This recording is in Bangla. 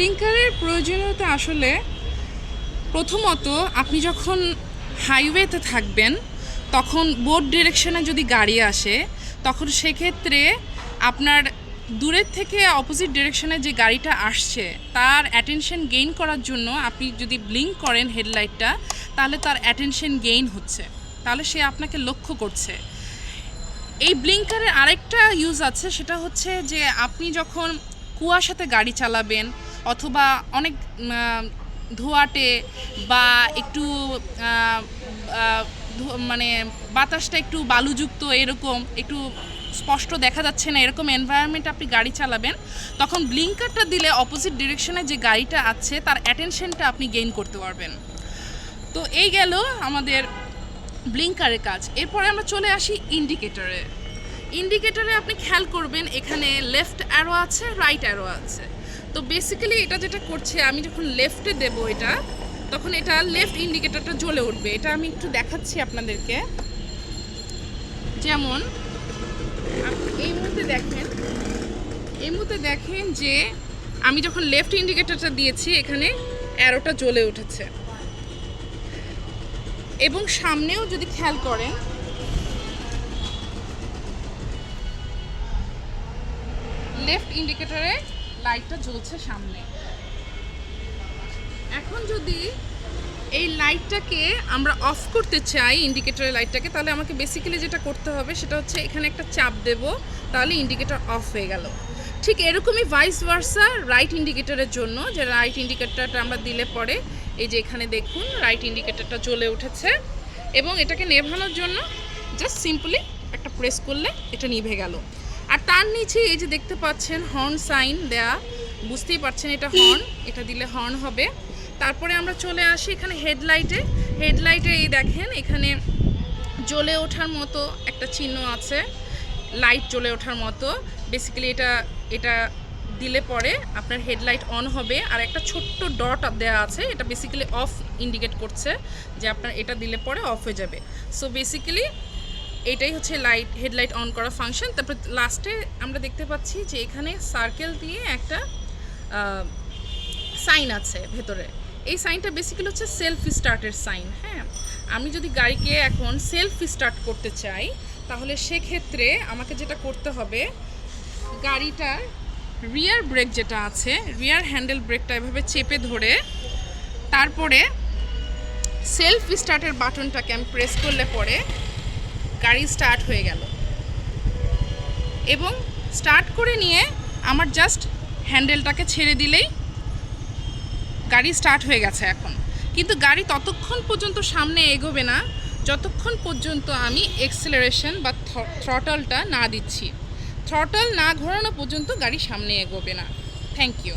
ব্লিঙ্কারের প্রয়োজনীয়তা আসলে প্রথমত আপনি যখন হাইওয়েতে থাকবেন, তখন বোর্ড ডিরেকশনে যদি গাড়ি আসে, তখন সেক্ষেত্রে আপনার দূরের থেকে অপোজিট ডিরেকশনে যে গাড়িটা আসছে, তার অ্যাটেনশন গেইন করার জন্য আপনি যদি ব্লিঙ্ক করেন হেডলাইটটা তাহলে তার অ্যাটেনশন গেইন হচ্ছে। তাহলে সে আপনাকে লক্ষ্য করছে। এই ব্লিঙ্কারের আরেকটা ইউজ আছে, সেটা হচ্ছে যে আপনি যখন কুয়াশাতে গাড়ি চালাবেন অথবা অনেক ধোয়াটে বা একটু মানে বাতাসটা একটু বালুযুক্ত এরকম, একটু স্পষ্ট দেখা যাচ্ছে না, এরকম এনভায়রনমেন্ট আপনি গাড়ি চালাবেন, তখন ব্লিঙ্কারটা দিলে অপোজিট ডিরেকশনে যে গাড়িটা আছে, তার অ্যাটেনশনটা আপনি গেইন করতে পারবেন। তো এই গেল আমাদের ব্লিঙ্কারের কাজ। এরপরে আমরা চলে আসি ইন্ডিকেটরে ইন্ডিকেটরে আপনি খেয়াল করবেন, এখানে লেফট অ্যারো আছে রাইট অ্যারো আছে। তো বেসিক্যালি এটা যেটা করছে, আমি যখন লেফটে দেব এটা, তখন এটা লেফট ইন্ডিকেটরটা জ্বলে উঠবে। এটা আমি একটু দেখাচ্ছি আপনাদেরকে। যেমন, এই মুহূর্তে দেখেন, এই মুহূর্তে দেখেন যে আমি যখন লেফট ইন্ডিকেটরটা দিয়েছি, এখানে অ্যারোটা জ্বলে উঠেছে। এবং সামনেও যদি খেয়াল করেন লেফট ইন্ডিকেটরে লাইটটা জ্বলছে সামনে। এখন যদি এই লাইটটাকে আমরা অফ করতে চাই ইন্ডিকেটরের লাইটটাকে, তাহলে আমাকে বেসিক্যালি যেটা করতে হবে সেটা হচ্ছে এখানে একটা চাপ দেব, তাহলে ইন্ডিকেটর অফ হয়ে গেল। ঠিক এরকমই ভাইস ভার্সা রাইট ইন্ডিকেটরের জন্য, যে রাইট ইন্ডিকেটরটা আমরা দিলে পরে, এই যে এখানে দেখুন রাইট ইন্ডিকেটরটা জ্বলে উঠেছে। এবং এটাকে নেভানোর জন্য জাস্ট সিম্পলি একটা প্রেস করলে এটা নিভে গেল। আর তার নিচে এই যে দেখতে পাচ্ছেন হর্ন সাইন দেয়া, বুঝতেই পারছেন এটা হর্ন এটা দিলে হর্ন হবে। তারপরে আমরা চলে আসি এখানে হেডলাইটে হেডলাইটে এই দেখেন, এখানে জ্বলে ওঠার মতো একটা চিহ্ন আছে। লাইট জ্বলে ওঠার মতো। বেসিক্যালি এটা এটা দিলে পরে আপনার হেডলাইট অন হবে। আর একটা ছোট্ট ডট দেওয়া আছে, এটা বেসিক্যালি অফ ইন্ডিকেট করছে যে আপনার এটা দিলে পরে অফ হয়ে যাবে। সো বেসিক্যালি এটাই হচ্ছে লাইট হেডলাইট অন করা ফাংশন তারপর লাস্টে আমরা দেখতে পাচ্ছি যে এখানে সার্কেল দিয়ে একটা সাইন আছে ভেতরে। এই সাইনটা বেসিক্যালি হচ্ছে সেলফ স্টার্টের সাইন হ্যাঁ? আমি যদি গাড়িকে এখন সেলফ স্টার্ট করতে চাই, তাহলে সেক্ষেত্রে আমাকে যেটা করতে হবে, গাড়িটার রিয়ার ব্রেক যেটা আছে রিয়ার হ্যান্ডেল ব্রেকটা এভাবে চেপে ধরে, তারপরে সেলফ স্টার্টের বাটনটাকে আমি প্রেস করলে পরে গাড়ি স্টার্ট হয়ে গেল। এবং স্টার্ট করে নিয়ে আমার জাস্ট হ্যান্ডেলটাকে ছেড়ে দিলেই গাড়ি স্টার্ট হয়ে গেছে এখন। কিন্তু গাড়ি ততক্ষণ পর্যন্ত সামনে এগোবে না, যতক্ষণ পর্যন্ত আমি এক্সেলারেশন বা থ্রটলটা না দিচ্ছি। থ্রটল না ঘোরানো পর্যন্ত গাড়ি সামনে এগোবে না। Thank you